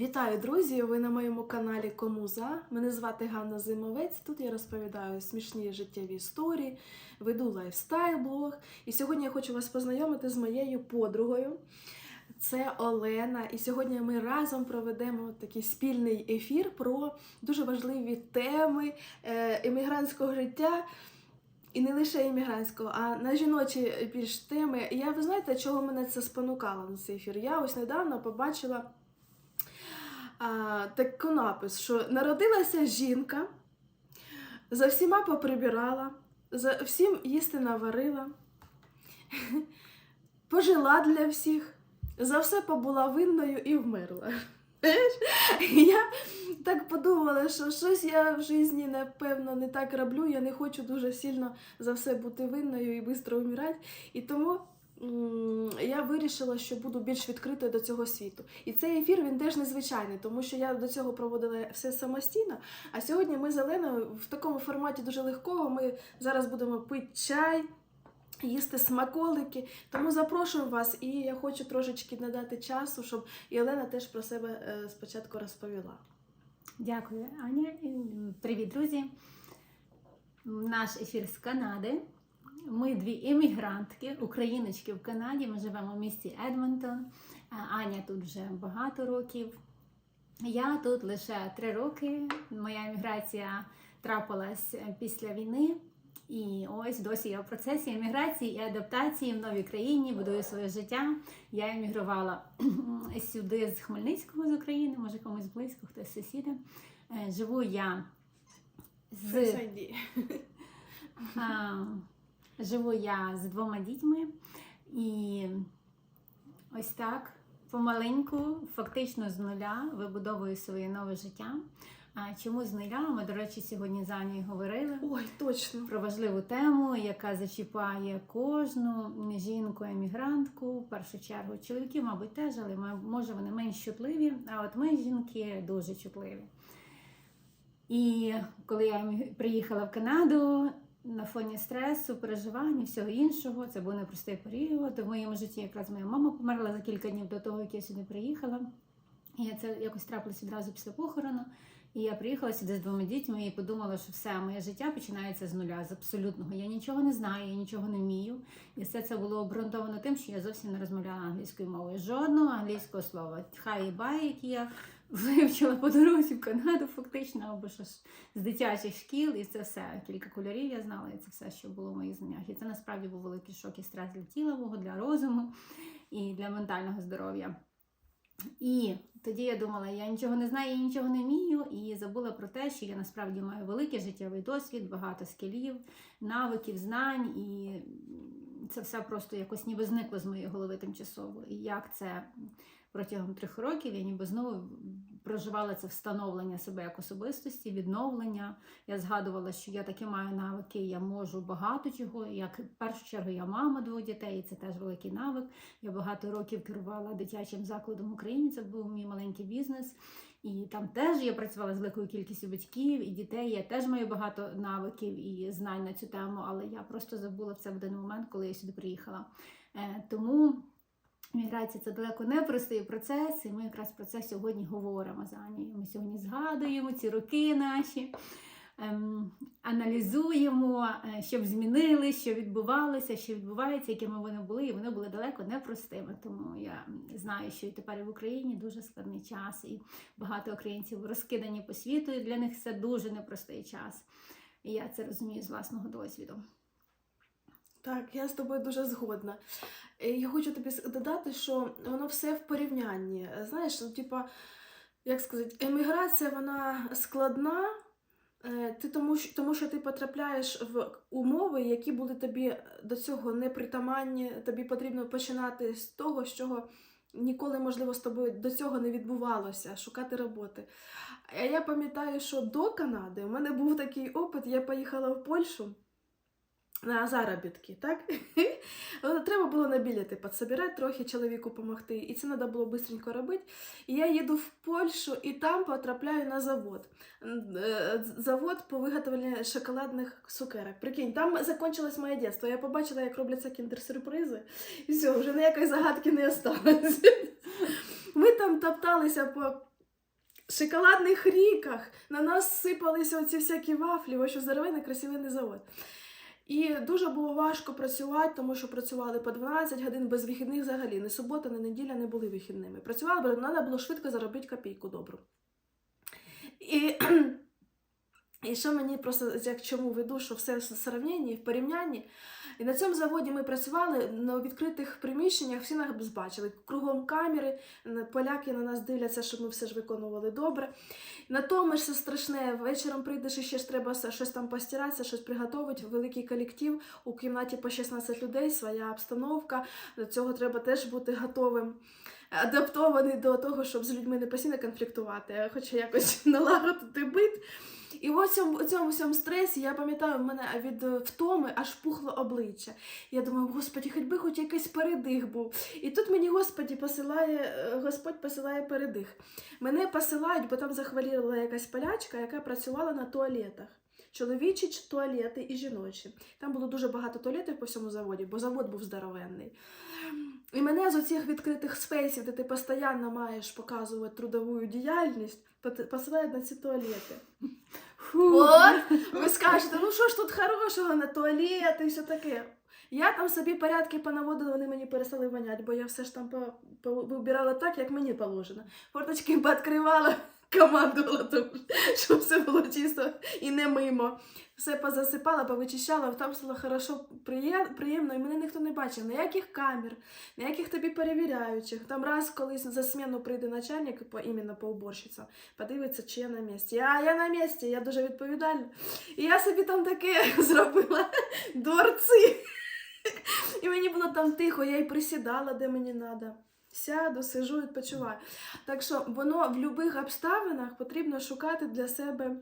Вітаю, друзі! Ви на моєму каналі Кому за. Мене звати Ганна Зимовець. Тут я розповідаю смішні життєві історії, веду лайфстайл-блог. І сьогодні я хочу вас познайомити з моєю подругою. Це Олена. І сьогодні ми разом проведемо такий спільний ефір про дуже важливі теми е, емігрантського життя. І не лише іммігрантського, а на жіночі більш теми. І я ви знаєте, чого мене це спонукало на цей ефір? Я ось недавно побачила таку напис, що народилася жінка, за всіма поприбирала, за всім їсти наварила, пожила для всіх, за все побула винною і вмерла. Я так подумала, що щось я в житті, напевно, не так роблю. Я не хочу дуже сильно за все бути винною і швидко вмирати. І тому я вирішила, що буду більш відкритою до цього світу. І цей ефір він теж незвичайний, тому що я до цього проводила все самостійно. А сьогодні ми з Оленою в такому форматі дуже легкого. Ми зараз будемо пити чай. Їсти смаколики, тому запрошую вас, і я хочу трошечки надати часу, щоб і Олена теж про себе е, спочатку розповіла. Дякую, Аня. Привіт, друзі. Наш ефір з Канади. Ми дві емігрантки, україночки в Канаді. Ми живемо в місті Едмонтон. Аня тут вже багато років. Я тут лише три роки. Моя еміграція трапилась після війни. І ось досі я в процесі еміграції і адаптації в новій країні, будую своє життя. Я емігрувала сюди з Хмельницького з України, може комусь близько, хтось сусіди. Е, Живу я з живу я з двома дітьми, і ось так помаленьку, фактично з нуля, вибудовую своє нове життя. А чому з нуля? Ми, до речі, сьогодні з Анією говорили Ой, точно. про важливу тему, яка зачіпає кожну жінку-емігрантку, в першу чергу чоловіків, мабуть, теж, але може вони менш чутливі. А от ми, жінки, дуже чутливі. І коли я приїхала в Канаду на фоні стресу, переживань і всього іншого, це був непростий період. В моєму житті якраз моя мама померла за кілька днів до того, як я сюди приїхала. І це якось трапилось відразу після похорону. І я приїхала сюди з двома дітьми і подумала, що все моє життя починається з нуля, з абсолютного. Я нічого не знаю, я нічого не вмію. І все це було обґрунтовано тим, що я зовсім не розмовляла англійською мовою. Жодного англійського слова. Хай і бай, які я вивчила по дорозі в Канаду, фактично, або що ж з дитячих шкіл, і це все. Кілька кольорів я знала, і це все, що було в моїх знаннях. І це насправді був великий шок і стрес для тіла мого, для розуму і для ментального здоров'я. І тоді я думала, я нічого не знаю, я нічого не вмію, і забула про те, що я насправді маю великий життєвий досвід, багато скілів, навиків, знань, і це все просто якось ніби зникло з моєї голови тимчасово. І як це протягом трьох років я ніби знову проживала це встановлення себе як особистості, відновлення. Я згадувала, що я таки маю навики, я можу багато чого. Як в першу чергу я мама двох дітей, і це теж великий навик. Я багато років керувала дитячим закладом в Україні. Це був мій маленький бізнес. І там теж я працювала з великою кількістю батьків і дітей. Я теж маю багато навиків і знань на цю тему, але я просто забула це в один момент, коли я сюди приїхала. Е, тому міграція це далеко не простий процес, і ми якраз про це сьогодні говоримо з Анією. Ми сьогодні згадуємо ці роки наші. ем, Аналізуємо, е, що б змінили, що відбувалося, що відбувається, якими вони були, і вони були далеко непростими. Тому я знаю, що і тепер в Україні дуже складний час, і багато українців розкидані по світу, і для них це дуже непростий час. І я це розумію з власного досвіду. Так, я з тобою дуже згодна. Е, Я хочу тобі додати, що воно все в порівнянні. Е, Знаєш, ну, типа, як сказати, еміграція вона складна, е, ти тому, тому що ти потрапляєш в умови, які були тобі до цього непритаманні. Тобі потрібно починати з того, з чого ніколи, можливо, з тобою до цього не відбувалося, шукати роботи. Я пам'ятаю, що до Канади у мене був такий опит, я поїхала в Польщу на заробітки, так? Треба було на білети підсобирати, трохи чоловіку допомогти. І це треба було швидко робити. І я їду в Польщу і там потрапляю на завод. Е, Завод по виготовленню шоколадних цукерок. Прикинь, там закінчилось моє дитинство. Я побачила, як робляться кіндер-сюрпризи. І все, вже ніякої загадки не осталось. Ми там топталися по шоколадних ріках на нас сипалися оці всякі вафлі, ось що здоровенний красивий завод. І дуже було важко працювати, тому що працювали по 12 годин без вихідних взагалі. Ні субота, ні неділя не були вихідними. Працювали, бо треба було швидко заробити копійку добру. І, і що мені просто як чому веду, що все в сравненні, в порівнянні. І на цьому заводі ми працювали на відкритих приміщеннях, всі нас бачили. Кругом камери, поляки на нас дивляться, щоб ми все ж виконували добре. На тому ж страшне, вечором прийдеш і ще ж треба щось там постиратися, щось приготувати, великий колектив, у кімнаті по 16 людей, своя обстановка, до цього треба теж бути готовим. Адаптований до того, щоб з людьми не постійно конфліктувати, а хоча якось налагодити бит. І в цьому, цьому всьому стресі я пам'ятаю, в мене від е, втоми аж пухло обличчя. Я думаю, господі, хоч би хоч якийсь передих був. І тут мені Господі посилає, е, Господь посилає передих. Мене посилають, бо там захворіла якась полячка, яка працювала на туалетах. Чоловічі туалети і жіночі. Там було дуже багато туалетів по всьому заводі, бо завод був здоровенний. І мене з оцих відкритих спейсів, де ти постійно маєш показувати трудову діяльність, посилають на ці туалети. От, ви скажете, ну що ж тут хорошого на туалет і все таке. Я там собі порядки понаводила, вони мені перестали воняти, бо я все ж там по- по- вибирала так, як мені положено. Форточки пооткривала, командувала, тому, щоб все було чисто і не мимо. Все позасипала, повичищала, там стало хорошо, приємно, і мене ніхто не бачив. Ніяких камер, ніяких тобі перевіряючих. Там раз колись за зміну прийде начальник, по, іменно по уборщицям, подивиться, чи я на місці. А я на місці, я дуже відповідальна. І я собі там таке зробила дворці. І мені було там тихо, я й присідала, де мені треба. Сяду, сижу, відпочиваю. Так що воно в будь-яких обставинах потрібно шукати для себе,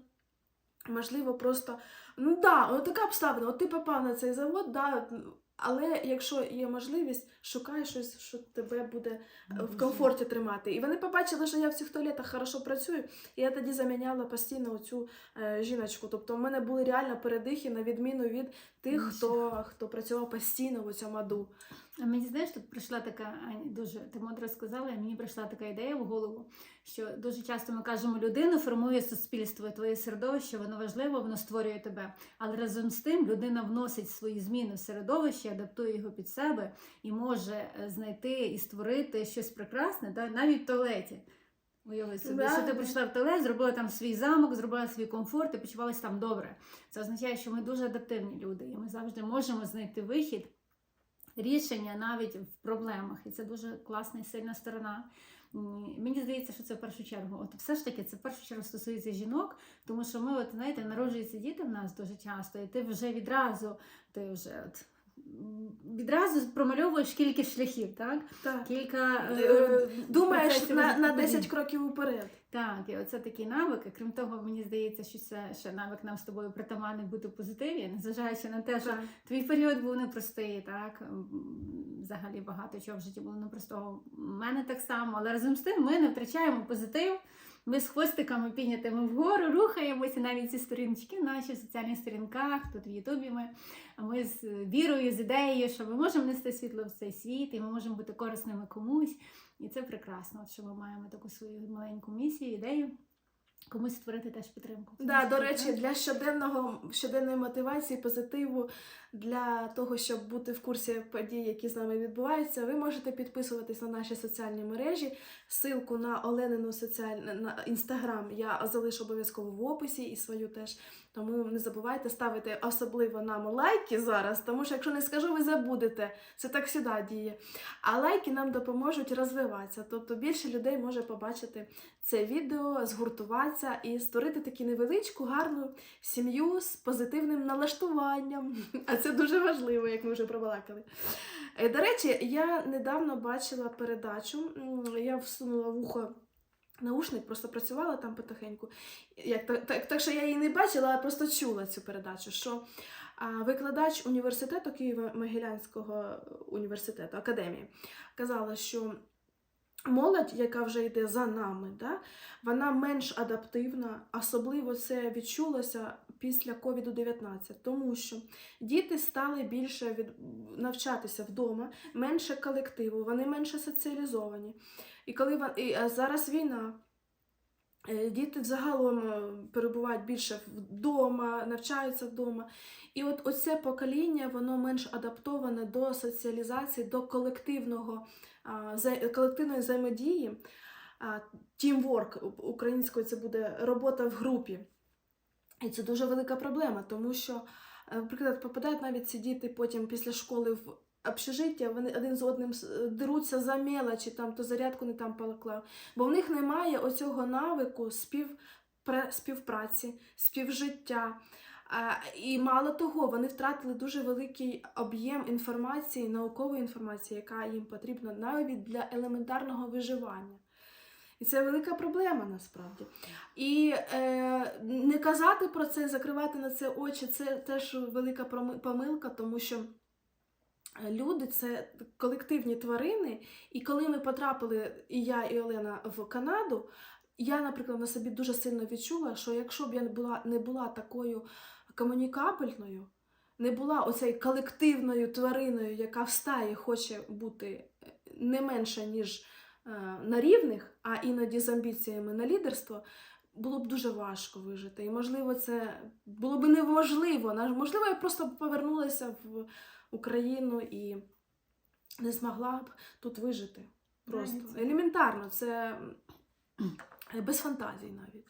можливо, просто. Ну да, така обставина. От ти попав на цей завод, да, але якщо є можливість, шукай щось, що тебе буде е, в комфорті тримати. І вони побачили, що я в цих туалетах хорошо працюю, і я тоді заміняла постійно оцю е, жіночку. Тобто в мене були реально передихи на відміну від тих, хто, хто працював постійно в цьому аду. А мені знаєш, тут прийшла така дуже ти мудро сказала, і мені прийшла така ідея в голову, що дуже часто ми кажемо, людину формує суспільство, твоє середовище, воно важливо, воно створює тебе. Але разом з тим людина вносить свої зміни в середовище, адаптує його під себе і може е, знайти і створити щось прекрасне, да, навіть в туалеті. Уяви собі, Да, що ти прийшла в туалет, зробила там свій замок, зробила свій комфорт і почувалася там добре. Це означає, що ми дуже адаптивні люди, і ми завжди можемо знайти вихід рішення навіть в проблемах. І це дуже класна і сильна сторона. Мені здається, що це в першу чергу. От все ж таки, це в першу чергу стосується жінок, тому що ми, от знаєте, народжуються діти в нас дуже часто, і ти вже відразу, ти вже от. Відразу промальовуєш кілька шляхів, так? Так. Кілька е, Е, Думаєш на, на 10 кроків уперед. Так, і оце такий навик. І крім того, мені здається, що це ще навик нам з тобою притаманний бути в позитиві, незважаючи на те, що Так. Твій період був непростий, так? Взагалі багато чого в житті було непростого. У мене так само, але разом з тим ми не втрачаємо позитив. Ми з хвостиками піднятими вгору рухаємося навіть ці сторіночки, наші в соціальних сторінках, тут в Ютубі ми. А ми з вірою, з ідеєю, що ми можемо нести світло в цей світ, і ми можемо бути корисними комусь. І це прекрасно, що ми маємо таку свою маленьку місію, ідею. Комусь створити теж підтримку. Да, до речі, для щоденного щоденної мотивації, позитиву, для того, щоб бути в курсі подій, які з нами відбуваються, ви можете підписуватись на наші соціальні мережі. Силку на Оленину соціаль... на інстаграм я залишу обов'язково в описі і свою теж. Тому не забувайте ставити особливо нам лайки зараз, тому що якщо не скажу, ви забудете. Це так сюди діє. А лайки нам допоможуть розвиватися. Тобто більше людей може побачити це відео, згуртуватися і створити таку невеличку, гарну сім'ю з позитивним налаштуванням. А це дуже важливо, як ми вже пробалакали. Е, До речі, я недавно бачила передачу, я всунула в ухо. Наушник просто працювала там потихеньку. Так, так, так що я її не бачила, а просто чула цю передачу. Що викладач університету Києво-Могилянського університету, академії, казала, що молодь, яка вже йде за нами, да, вона менш адаптивна, особливо це відчулося після COVID-19, тому що діти стали більше від... навчатися вдома, менше колективу, вони менше соціалізовані. І коли вон... і, зараз війна. Е, Діти загалом е, перебувають більше вдома, навчаються вдома. І от оце покоління воно менш адаптоване до соціалізації, до колективного, колективної взаємодії. У- українською це буде робота в групі. І це дуже велика проблема, тому що, е, наприклад, попадають навіть ці діти потім після школи в общежиття, вони один з одним деруться за мелочі, там то зарядку не там поклав. Бо в них немає оцього навику спів, співпраці, співжиття. І мало того, вони втратили дуже великий об'єм інформації, наукової інформації, яка їм потрібна навіть для елементарного виживання. І це велика проблема насправді. І е, не казати про це, закривати на це очі, це теж велика помилка, тому що е, люди це колективні тварини. І коли ми потрапили, і я, і Олена, в Канаду, я, наприклад, на собі дуже сильно відчула, що якщо б я не була, не була такою комунікабельною, не була оцею колективною твариною, яка в стаї хоче бути е, не менше, ніж на рівних, а іноді з амбіціями на лідерство, було б дуже важко вижити. І, можливо, це було б неможливо. Можливо, я просто повернулася в Україну і не змогла б тут вижити. Просто Навіть. елементарно, це без фантазій навіть.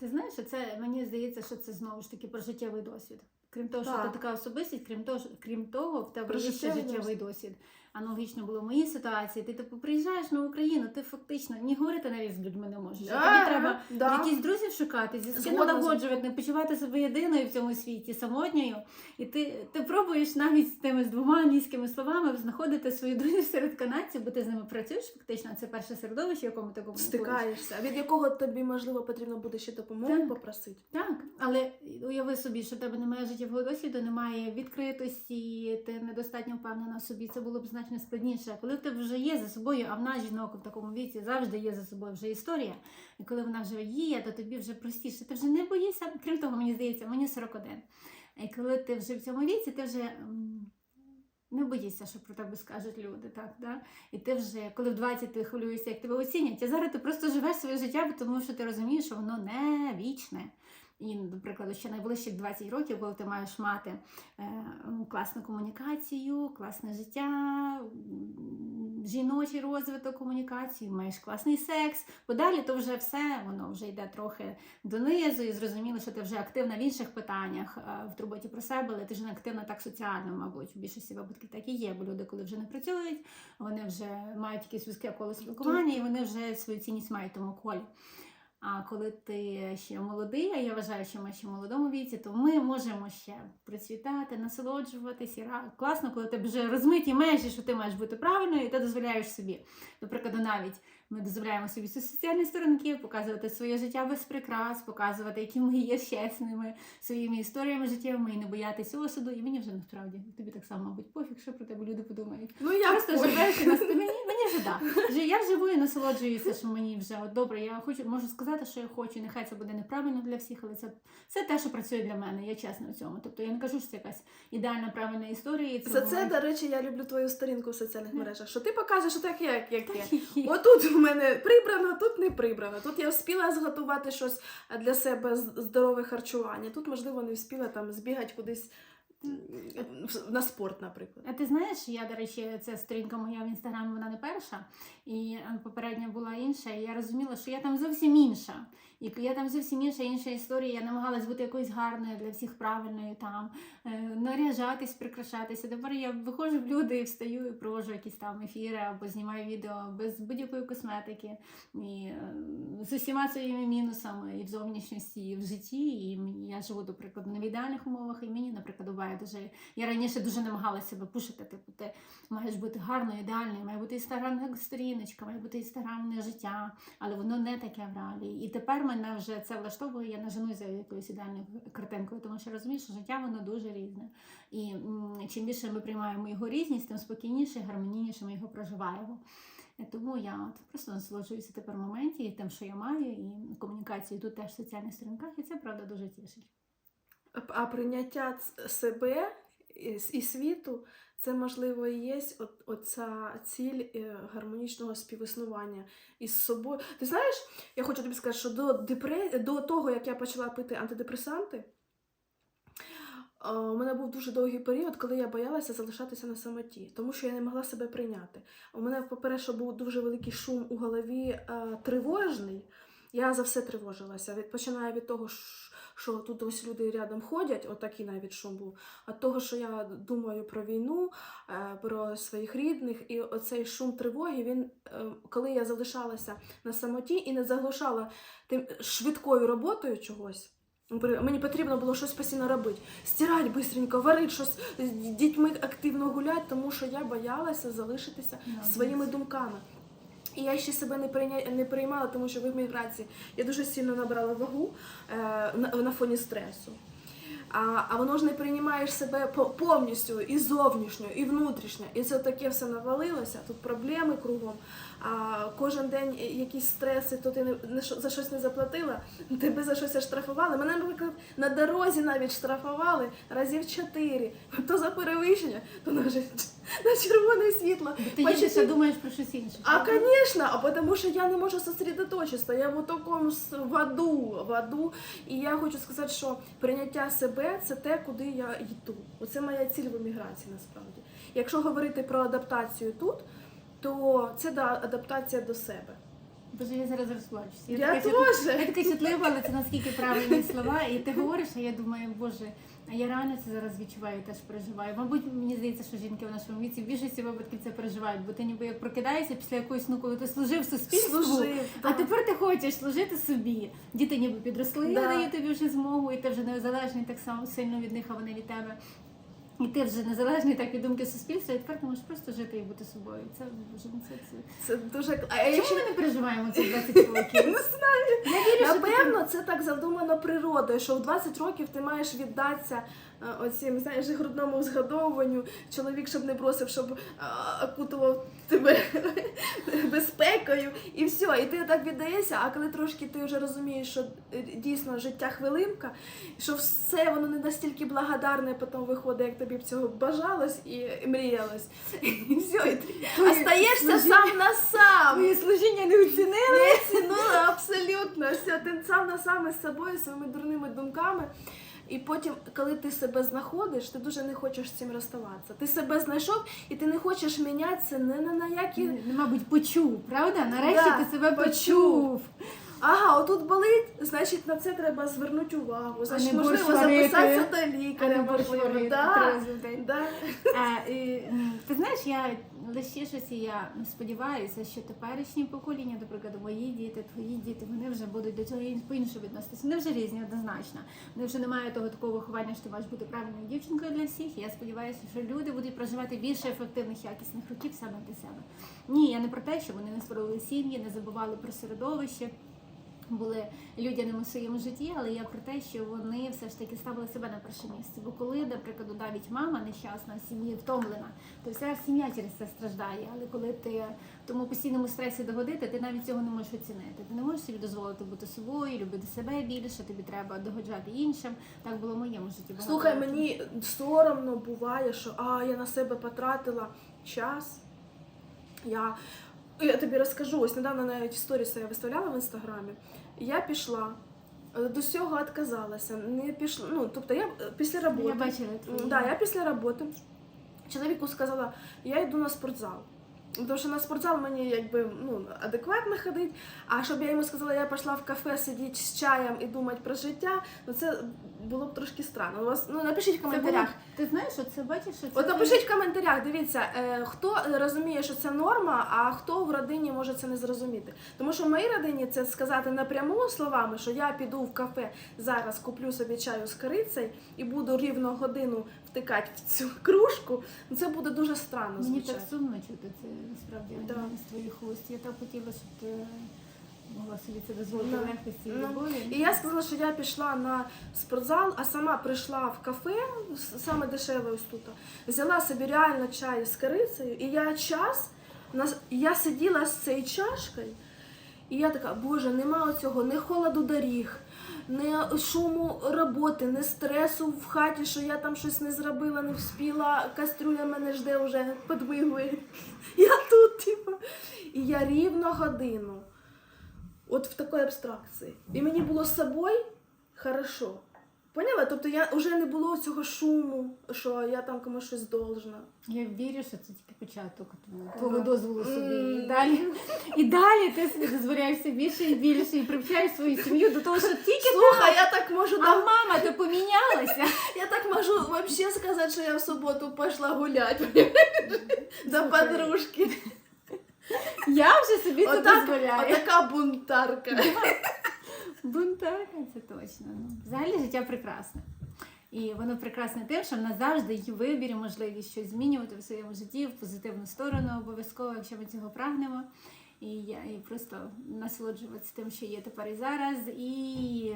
Ти знаєш, це мені здається, що це знову ж таки про життєвий досвід. Крім того, що ти така особистість, крім того, крім того, в тебе є ще життєвий досвід. Аналогічно було в моїй ситуації. Ти типу приїжджаєш на Україну, ти фактично ні говорити навіть з людьми не можеш. А тобі треба да. якісь друзів шукати, зі ким налагоджувати, не почувати себе єдиною в цьому світі, самотньою. І ти, ти пробуєш навіть з тими з двома англійськими словами знаходити своїх друзів серед канадців, бо ти з ними працюєш фактично. Це перше середовище, в якому ти. Стикаєшся, від якого тобі, можливо, потрібно буде ще допомогу Так. попросити. Так, але уяви собі, що в тебе немає життєвого досвіду, немає відкритості, ти недостатньо впевнена в собі. Це було б значно складніше. Коли в тебе вже є за собою, а в нас жінок в такому віці завжди є за собою вже історія. І коли вона вже є, то тобі вже простіше. Ти вже не боїшся. Крім того, мені здається, мені 41. І коли ти вже в цьому віці, ти вже. Не боїшся, що про тебе скажуть люди, так, да? І ти вже, коли в 20 ти хвилюєшся, як тебе оцінять, а зараз ти просто живеш своє життя, тому що ти розумієш, що воно не вічне. І, наприклад, ще найближчих 20 років, коли ти маєш мати е, класну комунікацію, класне життя, жіночий розвиток комунікації, маєш класний секс. Подалі то вже все, воно вже йде трохи донизу, і зрозуміло, що ти вже активна в інших питаннях е, в турботі про себе, але ти ж не активна так соціально, мабуть, в більшості випадків так і є. Бо люди, коли вже не працюють, вони вже мають якесь вузьке коло спілкування, і вони вже свою цінність мають тому колі. А коли ти ще молодий, а я вважаю, що ми ще в молодому віці, то ми можемо ще процвітати, насолоджуватися. Класно, коли ти вже розмиті межі, що ти маєш бути правильною, і ти дозволяєш собі. Наприклад, навіть ми дозволяємо собі ці соціальні сторінки, показувати своє життя без прикрас, показувати, які ми є чесними своїми історіями життєвими і не боятися осуду. І мені вже насправді тобі так само, мабуть, пофіг, що про тебе люди подумають. Ну, я Просто живеш і нас мені, мені вже да. Вже я живу і насолоджуюся, що мені вже от добре. Я хочу можу сказати, що я хочу. Нехай це буде неправильно для всіх, але це, це те, що працює для мене. Я чесна в цьому. Тобто я не кажу, що це якась ідеальна правильна історія. і За це, до речі, я люблю твою сторінку в соціальних мережах, що ти покажеш, що так як, як. Так є. Отут в мене прибрано, тут не прибрано. Тут я вспіла зготувати щось для себе здорове харчування. Тут, можливо, не вспіла там збігати кудись на спорт, наприклад. А ти знаєш, я, до речі, ця сторінка моя в інстаграмі, вона не перша, і е, попередня була інша. І я розуміла, що я там зовсім інша. І я там зовсім інша, інша історія. Я намагалась бути якоюсь гарною для всіх правильною, там е, наряжатись, прикрашатися. Тепер я виходжу в люди і встаю і проводжу якісь там ефіри або знімаю відео без будь-якої косметики, і е, з усіма своїми мінусами і в зовнішньості, і в житті. І я живу, до прикладу, не в ідеальних умовах, і мені, наприклад, буває дуже. Я раніше дуже намагалася себе пушити. Типу, ти маєш бути гарною, ідеальною, має бути інстаграмна сторіночка, має бути інстаграмне життя, але воно не таке в реалії. І тепер мене вже це влаштовує, я не женусь за якоюсь ідеальною картинкою, тому що розумію, що життя воно дуже різне. І чим більше ми приймаємо його різність, тим спокійніше, гармонійніше ми його проживаємо. Тому я просто насолоджуюся тепер в моменті і тим, що я маю, і комунікацією тут теж в соціальних сторінках, і це правда дуже тішить. А прийняття себе і світу Це можливо і є от, оця ціль е, гармонічного співіснування із собою. Ти знаєш, я хочу тобі сказати, що до, депре... до того, як я почала пити антидепресанти, е, у мене був дуже довгий період, коли я боялася залишатися на самоті, тому що я не могла себе прийняти. У мене, по-перше, був дуже великий шум у голові е, тривожний. Я за все тривожилася. Від, починаю від того, що тут ось люди рядом ходять, отакий навіть шум був. Від того, що я думаю про війну, е, про своїх рідних, і оцей шум тривоги, він, е, коли я залишалася на самоті і не заглушала тим швидкою роботою чогось. Мені потрібно було щось постійно робити. Стирати бистренько, варити щось з дітьми активно гуляти, тому що я боялася залишитися своїми думками. І я ще себе не прийня... не приймала, тому що в еміграції я дуже сильно набрала вагу е, на, на фоні стресу. А, а воно ж не приймаєш себе по- повністю і зовнішньо, і внутрішньо. І це таке все навалилося, тут проблеми кругом. А кожен день якісь стреси, то ти не, не за щось не заплатила, тебе за щось штрафували. Мене, наприклад, на дорозі навіть штрафували разів чотири. То за перевищення, то на, на червоне світло. Ти їдеш, думаєш про щось інше. а, конечно, а потому что я не можу сосредоточитися. Я в такому в аду, в аду. І я хочу сказати, що прийняття себе це те, куди я йду. Оце моя ціль в еміграції насправді. Якщо говорити про адаптацію тут, то це да, адаптація до себе. Боже, я зараз розплачуся. Я, така чутла- теж. Я така чутлива, але це наскільки правильні слова. І ти говориш, а я думаю, боже, я реально це зараз відчуваю, теж переживаю. Мабуть, мені здається, що жінки в нашому віці в більшості випадків це переживають, бо ти ніби як прокидаєшся після якоїсь, ну коли ти служив суспільству. Служив, А тепер ти хочеш служити собі. Діти ніби підросли, Да. дають тобі вже змогу, і ти вже незалежний так само сильно від них, а вони від тебе. І ти вже незалежний так від думки суспільства, і тепер ти можеш просто жити і бути собою. Це боже, ну це, це. Це дуже а Чому якщо ми не переживаємо ці 20 років? не знаю. Я вірю, що таке- це так задумано природою, що в 20 років ти маєш віддатися оцім, знаєш, грудному згадовуванню. Чоловік, щоб не бросив, щоб окутував тебе безпекою, і все. І ти так віддаєшся, а коли трошки ти вже розумієш, що е, дійсно життя хвилинка, що все воно не настільки благодарне, потім виходить, як тобі б цього бажалось і мріялось. І все, і ти Твоє остаєшся служіння- сам на сам. Твоє служіння не оцінили. Не цінула абсолютно. Все, ти сам на сам із собою, своїми дурними думками. І потім, коли ти себе знаходиш, ти дуже не хочеш з цим розставатися. Ти себе знайшов і ти не хочеш мінятися не на, які. Ну, Мабуть, почув, правда? Нарешті Да, ти себе почув. почув. Ага, отут болить, значить на це треба звернути увагу. Значить, не можливо, борщ варити. записатися до А лікаря. не борщ можливо. варити Да, трезво в да. А, і, м, ти знаєш, я лише щось і я сподіваюся, що теперішнє покоління, до прикладу, мої діти, твої діти, вони вже будуть до цього ін- по-іншому відноситися. Вони вже різні, однозначно. Вони вже не мають того такого виховання, що ти маєш бути правильною дівчинкою для всіх. І я сподіваюся, що люди будуть проживати більше ефективних, якісних років саме для себе. Ні, я не про те, що вони не створили сім'ї, не забували про середовище. Були людяними в своєму житті, але я про те, що вони все ж таки ставили себе на перше місце. Бо коли, наприклад, навіть мама нещасна в сім'ї втомлена, то вся сім'я через це страждає. Але коли ти в тому постійному стресі догодити, ти навіть цього не можеш оцінити. Ти не можеш собі дозволити бути собою, любити себе більше, тобі треба догоджати іншим. Так було в моєму житті. багато Слухай, мені соромно буває, що а, я на себе потратила час. Я, я тобі розкажу, ось недавно навіть сторіс я виставляла в інстаграмі. Я пішла, е, до всього відказалася. Не пішла, ну, тобто я е, після роботи. я бачила Да, я після роботи чоловіку сказала, я йду на спортзал. Тому що на спортзал мені якби ну, адекватно ходить. А щоб я йому сказала, я пішла в кафе сидіти з чаєм і думати про життя, ну це було б трошки странно. У вас ну напишіть в коментарях. Ти знаєш, що це бачиш, що це От напишіть в коментарях, дивіться, е, хто розуміє, що це норма, а хто в родині може це не зрозуміти. Тому що в моїй родині це сказати напряму словами, що я піду в кафе зараз, куплю собі чаю з корицею і буду рівно годину втикати в цю кружку. ну, Це буде дуже странно Мені звучати. так сумно чути це насправді Да. з твоїх уст. Я так хотіла, щоб ти могла собі це дозволити Ну, в легкості і ну, любові. І я сказала, що я пішла на спортзал, а сама прийшла в кафе, саме дешеве ось тут. Взяла собі реально чай з корицею, і я час, я сиділа з цією чашкою, І я така, боже, нема цього, не холоду доріг, не шуму роботи, не стресу в хаті, що я там щось не зробила, не вспіла, кастрюля мене жде вже подвигує. Я тут, типу. І я рівно годину. От в такій абстракції. І мені було з собою хорошо. Поняла? Тобто я вже не було цього шуму, що я там комусь щось должна. Я вірю, що це тільки початок твого- дозволу собі. І далі, і далі ти собі дозволяєш все більше і більше, і привчаєш свою сім'ю до того, що тільки Слухай, я так можу а там, мама то помінялася. я так можу вообще сказати, що я в суботу пішла гуляти до подружки. Я вже собі це Отак, дозволяю. отака бунтарка. Бунтарка, це точно. Ну, взагалі життя прекрасне. І воно прекрасне тим, що в нас завжди є вибір і можливість щось змінювати в своєму житті в позитивну сторону, обов'язково, якщо ми цього прагнемо. І я і просто насолоджуватися тим, що є тепер і зараз. І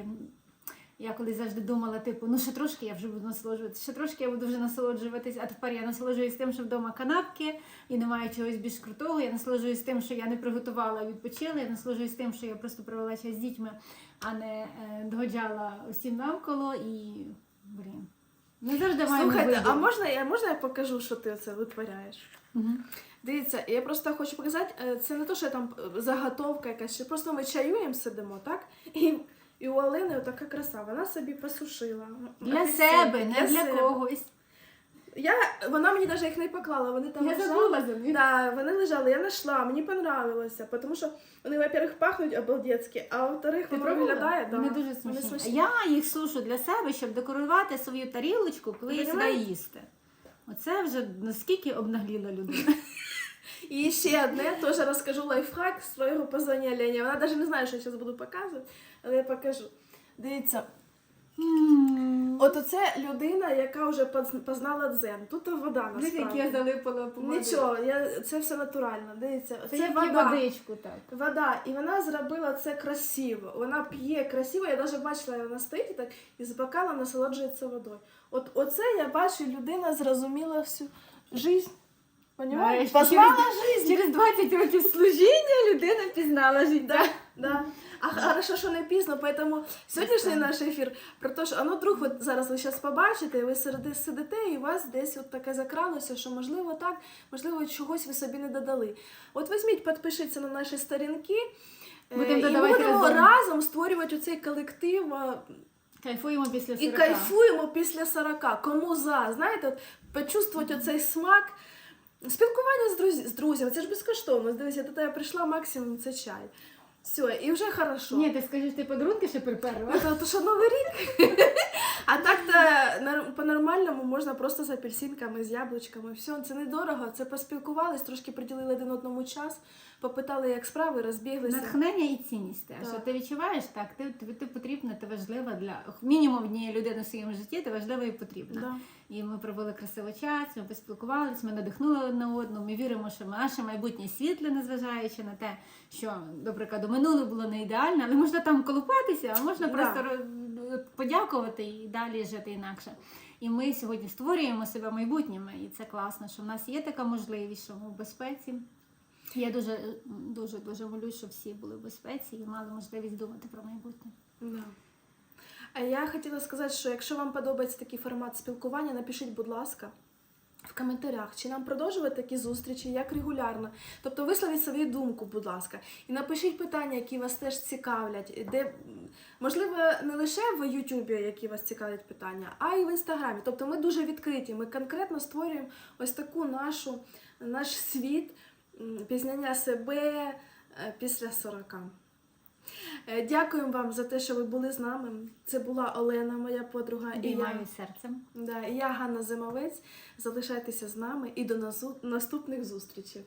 я коли завжди думала, типу, ну ще трошки я вже буду насолоджуватися, ще трошки я буду вже насолоджуватись, а тепер я насолоджуюсь тим, що вдома канапки і немає чогось більш крутого. Я насолоджуюсь тим, що я не приготувала, відпочила. Я насолоджуюсь тим, що я просто провела час з дітьми, а не е, догоджала усім навколо і блін. Ми завжди маємо Слухайте, вибір. а можна я, можна я покажу, що ти це витворяєш? Мгм. Дивіться, я просто хочу показати, е, це не то, що я там е, заготовка якась, чи просто ми чаюємо, сидимо, так? І, і у Олени така краса, вона собі посушила. Для апельсин. себе, не для себе. когось. Я, вона мені навіть їх не поклала, вони там Я лежали. забула за них. Да, вони лежали, я знайшла, мені понравилося, тому що вони, во-первых, пахнуть обалдецьки, а во-вторых, Ти воно пробувала? виглядає. Вони дуже смачні. смачні. Я їх сушу для себе, щоб декорувати свою тарілочку, коли я Понімаєте? їсти. Оце вже наскільки обнагліла людина. І ще одне, теж розкажу лайфхак з свого позвання Лені. Вона навіть не знає, що я зараз буду показувати, але я покажу. Дивіться, от оце людина, яка вже поз- познала дзен. Тут вода Дивись, як я залипала помадою. Нічого, я, це все натурально. Дивіться, Це це вода. водичку так. Вода, і вона зробила це красиво. Вона п'є красиво. Я навіть бачила, вона стоїть так і з бокала насолоджується водою. От оце я бачу, людина зрозуміла всю життя. Понимаєш? Познала через, через 20 років служіння людина пізнала життя. Да, да. А хорошо, що не пізно, поэтому сьогоднішній наш ефір про те, що а ну вдруг от зараз ви зараз побачите, ви серед сидите, і у вас десь от таке закралося, що можливо так, можливо, чогось ви собі не додали. От візьміть, підпишіться на наші сторінки. е, Будемо і будемо разом. разом створювати оцей колектив Кайфуємо після 40. і кайфуємо після 40. Кому за, знаєте, почувствувати оцей смак. Спілкування з, друз... з друзями, це ж безкоштовно. Дивися, до тебе прийшла максимум це чай. Все, і вже хорошо. Ні, ти скажеш, ти подарунки ще приперла? Ну, то що новий рік. А так-то по-нормальному можна просто з апельсинками, з яблучками. Все, це недорого, це поспілкувались, трошки приділили один одному час, попитали, як справи, розбіглися. Натхнення і цінність. Так. От Ти відчуваєш так, ти, ти, ти потрібна, ти важлива для мінімум однієї людини в своєму житті, ти важлива і потрібна. Да. І ми провели красивий час, ми поспілкувалися, ми надихнули одне одну. Ми віримо, що наше майбутнє світле, незважаючи на те, що, до прикладу, минуле було не ідеальне, але можна там колупатися, а можна Да. просто подякувати і далі жити інакше. І ми сьогодні створюємо себе майбутніми, і це класно, що в нас є така можливість, що ми в безпеці. Я дуже дуже дуже молюсь, щоб всі були в безпеці і мали можливість думати про майбутнє. Да. А я хотіла сказати, що якщо вам подобається такий формат спілкування, напишіть, будь ласка, в коментарях, чи нам продовжувати такі зустрічі, як регулярно. Тобто висловіть свою думку, будь ласка, і напишіть питання, які вас теж цікавлять, де можливо не лише в Ютубі, які вас цікавлять питання, а й в інстаграмі. Тобто ми дуже відкриті. Ми конкретно створюємо ось таку нашу наш світ пізнання себе е, після 40. Е, Дякуємо вам за те, що ви були з нами. Це була Олена, моя подруга, і я, серцем. да, і я Ганна Зимовець. Залишайтеся з нами і до наступних зустрічей.